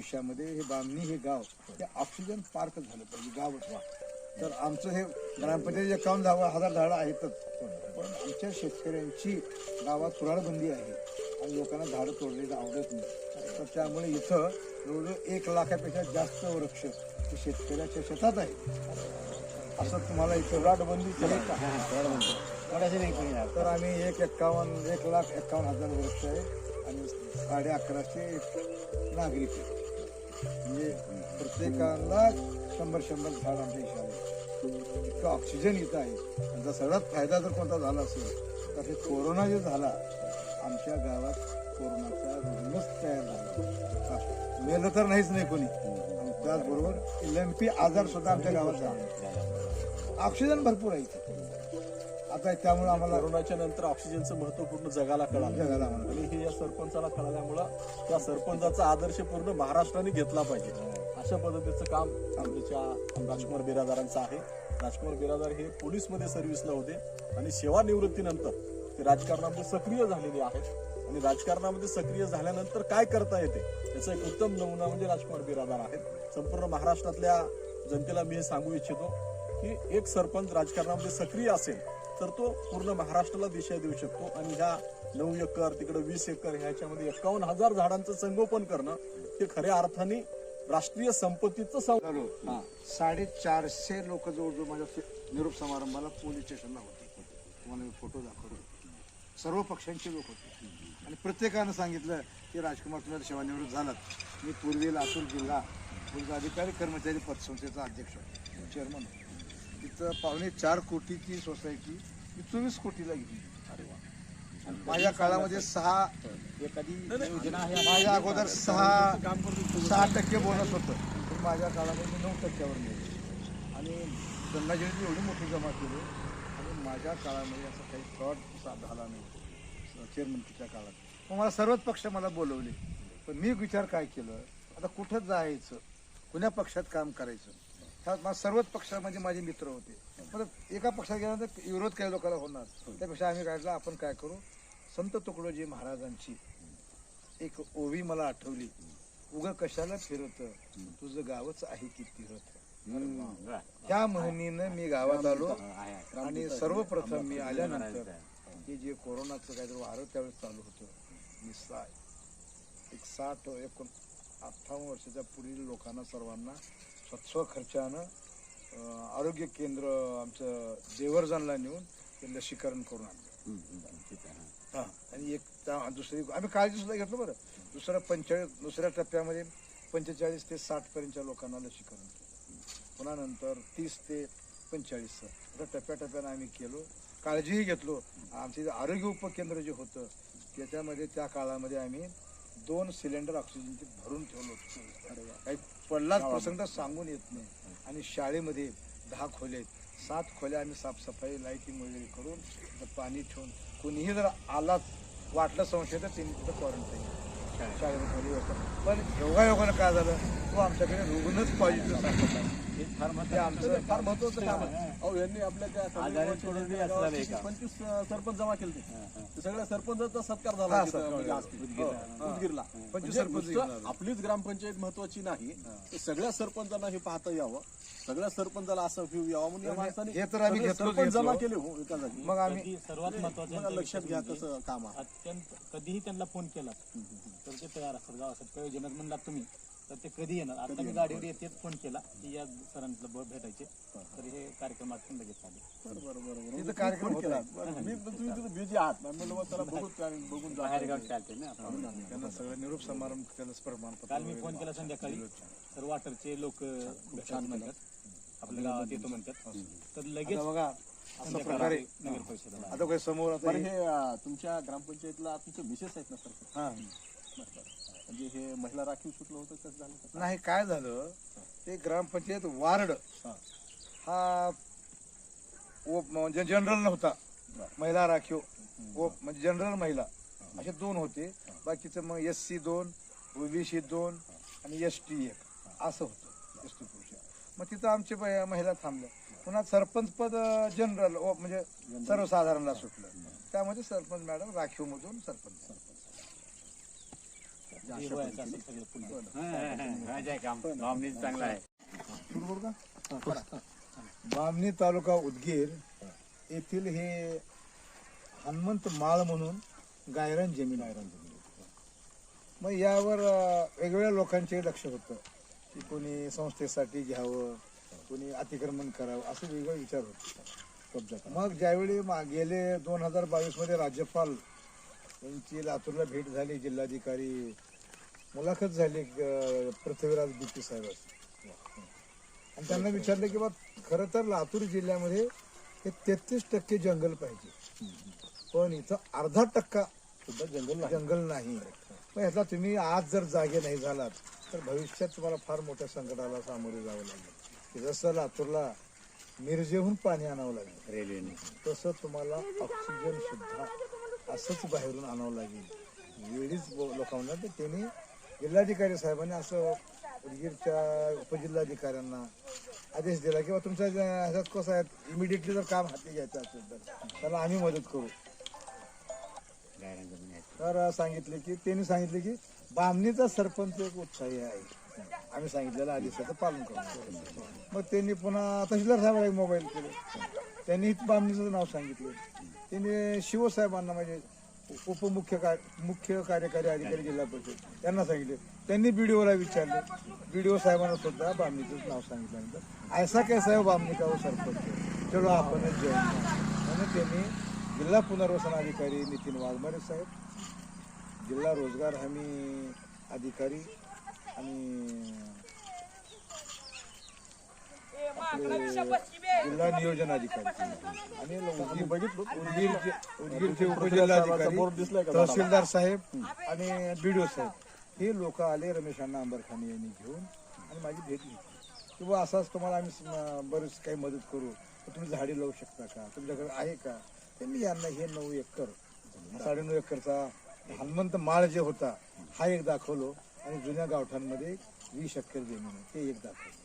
आयुष्यामध्ये हे बामणी हे गाव हे ऑक्सिजन पार्क झालं पाहिजे गावच तर आमचं हे ग्रामपंचायत एकावन्न दहा हजार झाडं आहेतच पण आमच्या शेतकऱ्यांची गावात कुराडबंदी आहे आणि लोकांना झाडं तोडलेलं आवडत नाही. तर त्यामुळे इथं जवळजवळ एक लाखापेक्षा जास्त वृक्ष हे शेतकऱ्याच्या शेतात आहे असं तुम्हाला इथं राटबंदी तर आम्ही एक एक्कावन्न एक लाख एक्कावन्न हजार वृक्ष आहे आणि साडे अकराशे नागरिक आहे म्हणजे प्रत्येकाला शंभर शंभर झाड आमच्या इथे इतकं ऑक्सिजन इथं आहे. आणि सगळ्यात फायदा जर कोणता झाला असेल तर हे कोरोना जे झाला आमच्या गावात कोरोनाचा रुग्णच तयार झाला. मेलं तर नाहीच नाही कोणी. आणि त्याचबरोबर एल आजार सुद्धा आमच्या गावात झाला. ऑक्सिजन भरपूर आहे आता त्यामुळे आम्हाला कोरोनाच्या नंतर ऑक्सिजनचं महत्त्व पूर्ण जगाला कळालं. जगाला आम्हाला आणि हे या सरपंचाला कळाल्यामुळं त्या सरपंचाचा आदर्श पूर्ण महाराष्ट्राने घेतला पाहिजे. अशा पद्धतीचं काम आमच्या राजकुमार बिरादारांचं आहे. राजकुमार बिरादार हे पोलीसमध्ये सर्व्हिसला होते आणि सेवानिवृत्तीनंतर ते राजकारणामध्ये सक्रिय झालेले आहेत. आणि राजकारणामध्ये सक्रिय झाल्यानंतर काय करता येते याचा एक उत्तम नमुना म्हणजे राजकुमार बिरादार आहेत. संपूर्ण महाराष्ट्रातल्या जनतेला मी हे सांगू इच्छितो की एक सरपंच राजकारणामध्ये सक्रिय असेल तर तो पूर्ण महाराष्ट्राला दिशा देऊ शकतो. आणि ह्या नऊ एकर तिकडे वीस एकर ह्याच्यामध्ये एकावन्न हजार झाडांचं संगोपन करणं हे खऱ्या अर्थाने राष्ट्रीय संपत्तीचं साडेचारशे लोक जवळजवळ माझ्या निरोप समारंभाला पोलीस स्टेशनला होते. तुम्हाला मी फोटो दाखवतो. सर्व पक्षांचे लोक होते. आणि प्रत्येकानं सांगितलं की राजकुमार तुम्हाला सेवानिवृत्त झालात. मी पूर्वी लातूर जिल्हा पोलीस अधिकारी कर्मचारी पतसंस्थेचा अध्यक्ष चेअरमन तिथं पावणे चार कोटीची सोसायटी मी चोवीस कोटीला घेतली अरे वा. माझ्या काळामध्ये सहा एखादी योजना आहे. माझ्या अगोदर सहा सहा टक्के बोनस होतं. पण माझ्या काळामध्ये मी नऊ टक्क्यावर गेलो आणि गंगाजळीची एवढी मोठी जमा केली. आणि माझ्या काळामध्ये असं काही फ्रॉड झाला नाही. चेअरमनच्या काळात. मग मला सर्वच पक्ष मला बोलवले. पण मी विचार काय केलं? आता कुठं जायचं? कुण्या पक्षात काम करायचं? ह्या मा- सर्वच पक्षामध्ये म्हणजे माझे मित्र होते. मग एका पक्षात गेल्यानंतर विरोध काही लोकांना होणार. त्यापेक्षा आम्ही काय केलं आपण काय करू? संत तुकडोजी महाराजांची एक ओवी मला आठवली. उग कशाला फिरत? तुझं गावच आहे की फिरत त्या म्हणीनं मी गावात आलो आणि सर्वप्रथम मी आल्यानंतर हे जे कोरोनाचं काहीतरी वारं त्यावेळेस चालू होतं. मी सा एक साठ एकोण अठ्ठावन्न वर्षाच्या पुढील लोकांना सर्वांना स्वच्छ खर्चानं आरोग्य केंद्र आमचं देवर्जनला नेऊन ते लसीकरण करून आणलं. हा. आणि एक त्या- दुसरी आम्ही काळजी सुद्धा घेतलं बरं. दुसऱ्या पंचेचाळीस दुसऱ्या टप्प्यामध्ये पंचेचाळीस ते साठ पर्यंतच्या लोकांना लसीकरण केलं. पुन्हा नंतर तीस ते पंचेचाळीस आता टप्प्याटप्प्यानं आम्ही केलो काळजीही घेतलो. आमचे आरोग्य उपकेंद्र जे होतं त्याच्यामध्ये त्या काळामध्ये आम्ही दोन सिलेंडर ऑक्सिजनचे भरून ठेवलो होतो. काही पडलाच प्रसंग तर सांगून येत नाही. आणि शाळेमध्ये दहा खोल्या आहेत. सात खोल्या आम्ही साफसफाई लाईटिंग वगैरे करून पाणी ठेवून कोणीही जर आला वाटलं संशय तर त्यांनी तिथं क्वारंटाईन शाळेमध्ये. पण योगा योगानं काय झालं? तो आमच्याकडे रुग्णच हे फार ते आमचं फार महत्वाचं काम आहे. अहो यांनी आपल्या त्या आजारी पडून बी असणार आहे का? पंचवीस सरपंच जमा केले ते. सगळ्या सरपंचाचा सत्कार झाला हा, तिथं सत्कार म्हणजे आज उदगीरला. हो, उदगीरला. पंचवीस म्हणजे सरपंच नुसतं घेऊन आलो. आपलीच ग्रामपंचायत महत्वाची नाही. तर सगळ्या सरपंचांना हे पाहता यावं. सगळ्या सरपंचाला असं व्ह्यू यावा म्हणून या हे- माणसाने हे तर आम्ही सगळे घेतलोच सरपंच जमा. केले हो एका जागी मग आम्ही कधी सर्वात महत्वाचं मला लक्षात घ्या विषयी कसं काम आहे. अत्यंत कधीही त्यांना फोन केला तर ते तयार असतात. गावासाठी काही योजनेत म्हणला तुम्ही. तर ते कधी येणार? आता मी गाडीवर येते फोन केला की या सरांना ब- भेटायचे. तर हे कार्यक्रम आज लगेच आले बरं बरं बरं बरं. तिथं कार्यक्रम फोन केला. होता. बरं, मी तुम्ही तिथं बिझी आहात. मी म्हणलं बुवा त्याला बघू त्या- बघून जा. बाहेर गाव चालते ना आपण. त्यांना सगळं निरोप समारंभ प्रमाणपत्र काल मी फोन केला संध्याकाळी. तर वाटरचे लोक छान. म्हणतात. आपल्या गावात येतो म्हणतात. तर लगेच आता बघा संध्याकाळी प्रकारे नगर परिषदेला आता काही समोर आता बरं हे- हे अं, तुमच्या ग्रामपंचायतला तुमचे मिसेस आहेत ना सर? हा. म्हणजे हे महिला राखीव सुटलं होतं कसं झालं का? नाही काय झालं? ते ग्रामपंचायत वार्ड हा. ओप म्हणजे जनरल नव्हता. महिला राखीव ओप म्हणजे जनरल महिला. असे दोन होते. बाकीचं मग एस सी दोन ओबीसी दोन आणि एस टी एक असं होतं. एस टी पुरुष मग तिथं आमचे महिला थांबल्या. पुन्हा सरपंच पद जनरल म्हणजे सर्वसाधारणला सुटलं. त्यामध्ये सरपंच मॅडम राखीव मधून सरपंच वयाचं असेल सगळं पुन्हा माझ्या काम नॉमिनी चांगला आहे बामणी तालुका उदगीर येथील हे हनुमंत माळ म्हणून गायरन जमीन आहे. मग यावर वेगवेगळ्या लोकांचे लक्ष होतं. की कोणी संस्थेसाठी घ्यावं कोणी अतिक्रमण करावं असे वेगवेगळे विचार होते. मग ज्यावेळी मा- गेले दोन हजार बावीसमध्ये राज्यपाल यांची लातूरला भेट झाली जिल्हाधिकारी मुलाखत झाली अं, पृथ्वीराज बीपी साहेबांची आणि त्यांना विचारलं की बा खरं तर लातूर जिल्ह्यामध्ये हे तेहतीस टक्के जंगल पाहिजे. पण इथं अर्धा टक्का सुद्धा जंगल जंगल नाही. मग ह्याचा तुम्ही आज जर जागे नाही झालात तर भविष्यात तुम्हाला फार मोठ्या संकटाला सामोरे जावं लागेल. की जसं लातूरला मिरजेहून पाणी आणावं लागेल रेल्वेने तसं तुम्हाला ऑक्सिजन सुद्धा असंच बाहेरून आणावं लागेल. वेळीच ब- लोकांना तर त्यांनी जिल्हाधिकारी साहेबांनी असं उदगीरच्या उपजिल्हाधिकाऱ्यांना आदेश दिला किंवा तुमच्या ह्याच्यात कसं आहे इमिडिएटली जर काम हाती घ्यायचं असेल तर त्याला आम्ही मदत करू. तर सांगितले की त्यांनी सांगितले की बामणीचा सरपंच एक उत्साही आहे. आम्ही सांगितलेलं आदेशाचं पालन करू. मग त्यांनी पुन्हा तहसीलदार साहेबांना एक मोबाईल केले. त्यांनी बामणीचं नाव सांगितलं. त्यांनी शिवसाहेबांना म्हणजे उपमुख्य काय मुख्य कार्यकारी अधिकारी जिल्हा परिषद. त्यांना सांगितले. त्यांनी बी डी ओला विचारले. ओ साहेबांना सुद्धा बामणीचं नाव सांगितल्यानंतर ऐसा कैसा आहे बामणी का सरपंच चलो आपण जेवण म्हणून त्यांनी जिल्हा पुनर्वसन अधिकारी नितीन वाघमारे साहेब जिल्हा रोजगार हमी अधिकारी आणि आपले जिल्हा नियोजन अधिकारी. आणि उदगीर बघितलं? उदगीरचे उदगीरचे उपजिल्हाधिकारी तहसीलदार साहेब आणि बीडीओ साहेब. हे लोक आले रमेश अण्णा अंबरखाने यांनी घेऊन आणि माझी भेट घेतली. की बुवा असाच तुम्हाला आम्ही बरेच काही मदत करू. तर तुम्ही झाडे लावू शकता का? तुमच्याकडे आहे का? त्यांनी यांना हे नऊ एकर साडेनऊ एकरचा हनुमंत माळ जे होता हा एक दाखवलो आणि जुन्या गावठांमध्ये वीस एकर जमीन ते एक दाखवलं.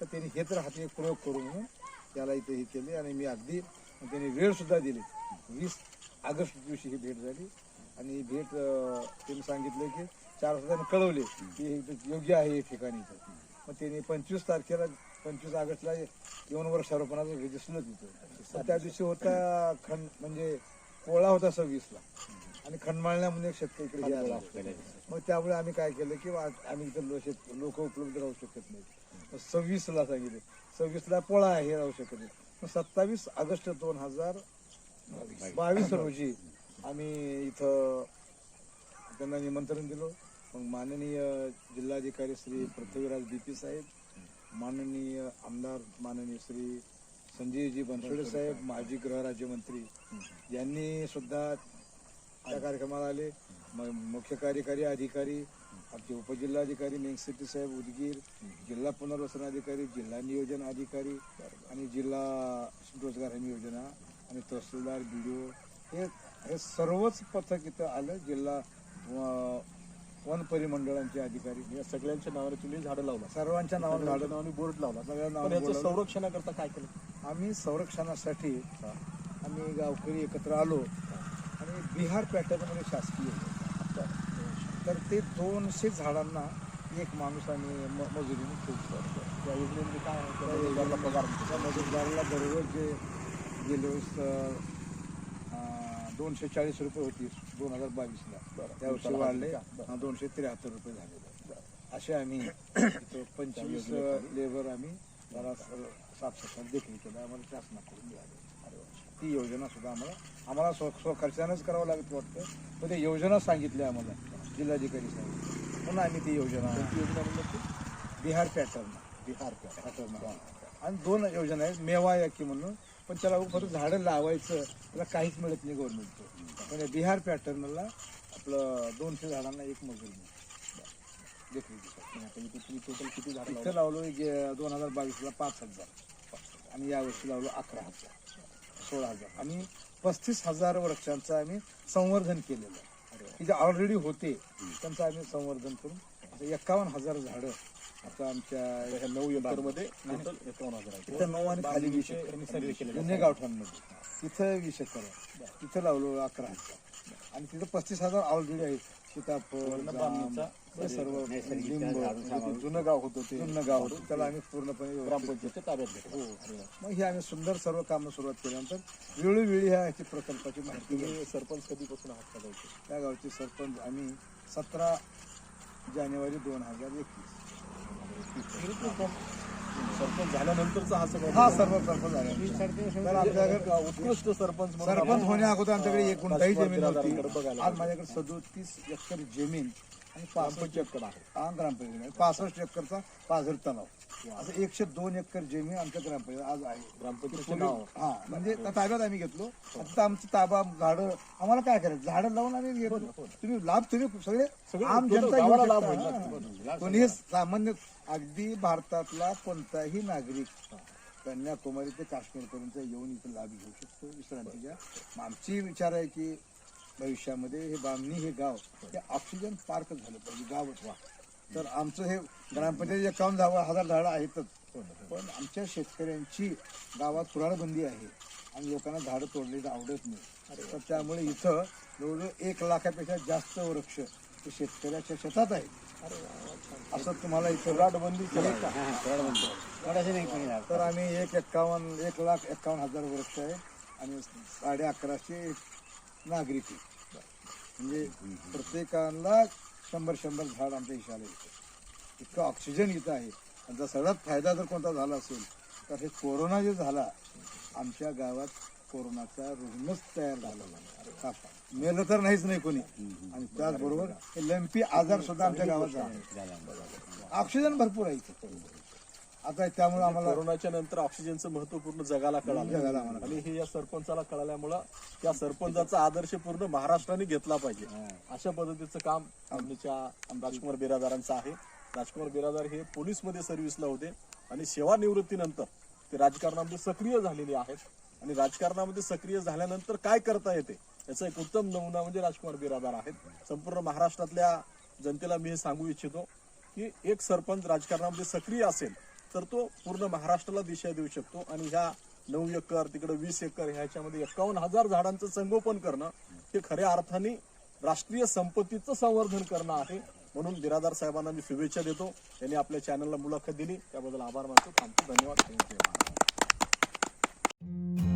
तर त्यांनी हे तर हाती प्रयोग करू म्हणून त्याला इथे हे केले आणि मी अगदी त्यांनी वेळसुद्धा दिली. वीस ऑगस्ट दिवशी ही भेट झाली. आणि ही भेट त्यांनी सांगितलं की चार वाजता कळवले की हे योग्य आहे हे ठिकाणी इथं. मग त्यांनी पंचवीस तारखेला पंचवीस ऑगस्टला येऊन वृक्षारोपणाचं दिसलं तिथं त्या दिवशी होता खंड म्हणजे पोळा होता सव्वीसला. आणि खंडमाळण्यामध्ये एक शेतकरी इकडे मग त्यामुळे आम्ही काय केलं की आम्ही इथं लो- शेत लोक उपलब्ध राहू शकत नाहीत. सव्वीसला सांगितले. सव्वीसला पोळा आहे राहू शकत नाही. सत्तावीस ऑगस्ट दोन हजार बावीस रोजी आम्ही इथं त्यांना निमंत्रण दिलं. मग माननीय जिल्हाधिकारी श्री पृथ्वीराज बीपी साहेब माननीय आमदार माननीय श्री संजयजी बनसोडे साहेब माजी गृहराज्यमंत्री यांनी सुद्धा त्या कार्यक्रमाला आले. मग मुख्य कार्यकारी अधिकारी आमचे उपजिल्हाधिकारी मेंगसिटी साहेब उदगीर जिल्हा पुनर्वसन अधिकारी जिल्हा नियोजन अधिकारी आणि जिल्हा रोजगार हमी योजना आणि तहसीलदार बी हे हे सर्वच पथक इथं आलं. जिल्हा वन परिमंडळांचे अधिकारी. या सगळ्यांच्या नावाने तुम्ही झाडं लावला. सर्वांच्या नावानं झाडं नावाने बोर्ड लावला. सगळ्या नावानं. संरक्षणाकरता काय केलं? आम्ही संरक्षणासाठी आम्ही गावकरी एकत्र आलो. आणि बिहार पॅटर्नमध्ये शासकीय. तर ते दोनशे झाडांना एक माणूस आणि म- मजुरीने ठेवतो. त्या योजनेमध्ये काय आहे? त्या पगार त्या मजुरदाराला दररोज जे गेले वेळेस दोनशे चाळीस रुपये होती दोन हजार बावीसला. त्या वर्षी वाढले दोनशे त्र्याहत्तर रुपये झाले. असे आम्ही इथं पंचवीस लेबर आम्ही जरा साफसफाई देखील केलं. आम्हाला शासनाकडून मिळाली. ती योजना सुद्धा आम्हाला आम्हाला स्व स्वखर्चानंच करावं लागत वाटतं. पण ते योजना सांगितल्या आम्हाला. जिल्हाधिकारी साहेब. पुन्हा आम्ही ती योजना योजना बिहार पॅटर्न. बिहार पॅटर्न. आणि दोन योजना आहेत मेवा याकी म्हणून. पण त्याला फक्त झाडं लावायचं त्याला काहीच मिळत नाही गव्हर्नमेंटचं पण बिहार पॅटर्नला आपलं दोनशे झाडांना एक मजूर मिळतो. टोटल किती झाडं इथं लावलो? दोन हजार बावीसला पाच हजार. आणि यावर्षी लावलो अकरा हजार. सोळा हजार. आणि पस्तीस हजार वृक्षांचं आम्ही संवर्धन केलेलं आहे. जे ऑलरेडी होते त्यांचं आम्ही संवर्धन करून आता एकावन्न हजार झाडं आता आमच्या ह्या नऊ एकरमध्ये टोटल एकावन्न हजार आहे. इथं नऊ आणि खाली वीस जुन्या गावठांमध्ये तिथं वीस एकर आहे. तिथं लावलो अकरा हजार. आणि तिथं पस्तीस हजार ऑलरेडी आहे सीताफळ हे सर्व लिंब हे जुनं गाव होतं ते. जुनं गाव होतं. त्याला आम्ही पूर्णपणे व्यवस्थित- ग्रामपंचायतच्या ताब्यात घेतलं. मग ही आम्ही सुंदर सर्व कामं सुरुवात केल्यानंतर वेळोवेळी ह्या ह्याची प्रकल्पाची माहिती. तुम्ही सरपंच कधीपासून आहात का गावचे? त्या गावचे सरपंच आम्ही सतरा जानेवारी दोन हजार एकवीस. सरपंच झाल्यानंतरचा हा सगळा हा सर्व सरपंच झाला तर आमच्याकडे उत्कृष्ट सरपंच म्हणून सरपंच आपण होण्या अगोदर आमच्याकडे एक गुंठाही राजकुमार जमीन बघायला आज माझ्याकडे सदोतीस एकर जमीन आणि पासष्ट ग्रामपंचायतकडे आहे. हा ग्रामपंचायत पासष्ट एकरचा पाझर तलाव. असं एकशे दोन एकर जमीन आमच्या ग्रामपंचायत आज आहे. ग्रामपंचायतचे नाव. हा म्हणजे त्या ताब्यात आम्ही घेतलो. आता आमचं ताबा झाडं आम्हाला काय करायचं? झाडं लावून आम्ही घेतलो तुम्ही लाभ तुम्ही सगळे सगळे आम जनता घेऊ गावाला शकता. लाभ होईल. हा. ना. कोणी सामान्य अगदी भारतातला कोणताही नागरिक कन्याकुमारी ते काश्मीरपर्यंत येऊन इथं लाभ घेऊ शकतो. विश्रांतीच्या. मग आमची विचार आहे की भविष्यामध्ये हे बामणी हे गाव हे ऑक्सिजन पार्क झालं पाहिजे गावच वा. तर आमचं हे ग्रामपंचायत एकावन्न दहा हजार झाडं आहेतच. पण आमच्या शेतकऱ्यांची गावात कुराळबंदी आहे आणि लोकांना झाडं तोडलेली आवडत नाही. तर त्यामुळे इथं जवळजवळ एक लाखापेक्षा जास्त वृक्ष हे शेतकऱ्याच्या शेतात आहेत. असं तुम्हाला इथं राटबंदी का? तर आम्ही एक एक्कावन्न एक लाख एक्कावन्न हजार वृक्ष आहे आणि साडे अकराशे नागरिक आहे म्हणजे प्रत्येकाला शंभर शंभर झाड आमच्या इशाला येतं इतकं ऑक्सिजन इथं आहे. आणि सगळ्यात फायदा जर कोणता झाला असेल तर हे कोरोना जे झाला आमच्या गावात कोरोनाचा रुग्णच तयार झाला मेलं तर नाहीच नाही कोणी. आणि त्याचबरोबर हे लंपी आजार सुद्धा आमच्या गावात झाला. ऑक्सिजन भरपूर आहे इथं. आता त्यामुळे आम्हाला कोरोनाच्या नंतर ऑक्सिजनचं महत्त्व पूर्ण जगाला जगाला कळालं. आम्हाला. आणि हे या सरपंचाला कळाल्यामुळं त्या सरपंचाचा आदर्श पूर्ण महाराष्ट्राने घेतला पाहिजे. अशा पद्धतीचं काम आमच्या राजकुमार बिरादारांचं आहे. राजकुमार बिरादार हे पोलीसमध्ये सर्व्हिसला होते. आणि सेवानिवृत्तीनंतर ते राजकारणामध्ये सक्रिय झालेले आहेत. आणि राजकारणामध्ये सक्रिय झाल्यानंतर काय करता येते याचा एक उत्तम नमुना म्हणजे राजकुमार बिरादार आहेत. संपूर्ण महाराष्ट्रातल्या जनतेला मी हे सांगू इच्छितो की एक सरपंच राजकारणामध्ये सक्रिय असेल तर तो पूर्ण महाराष्ट्राला दिशा देऊ शकतो. आणि ह्या नऊ एकर तिकडे वीस एकर ह्याच्यामध्ये एकावन्न हजार झाडांचं संगोपन करणं हे खऱ्या अर्थाने राष्ट्रीय संपत्तीचं संवर्धन करणं आहे. म्हणून बिरादार साहेबांना मी शुभेच्छा देतो. त्यांनी आपल्या चॅनलला मुलाखत दिली. त्याबद्दल आभार मानतो. थांबतो. धन्यवाद. थँक्यू.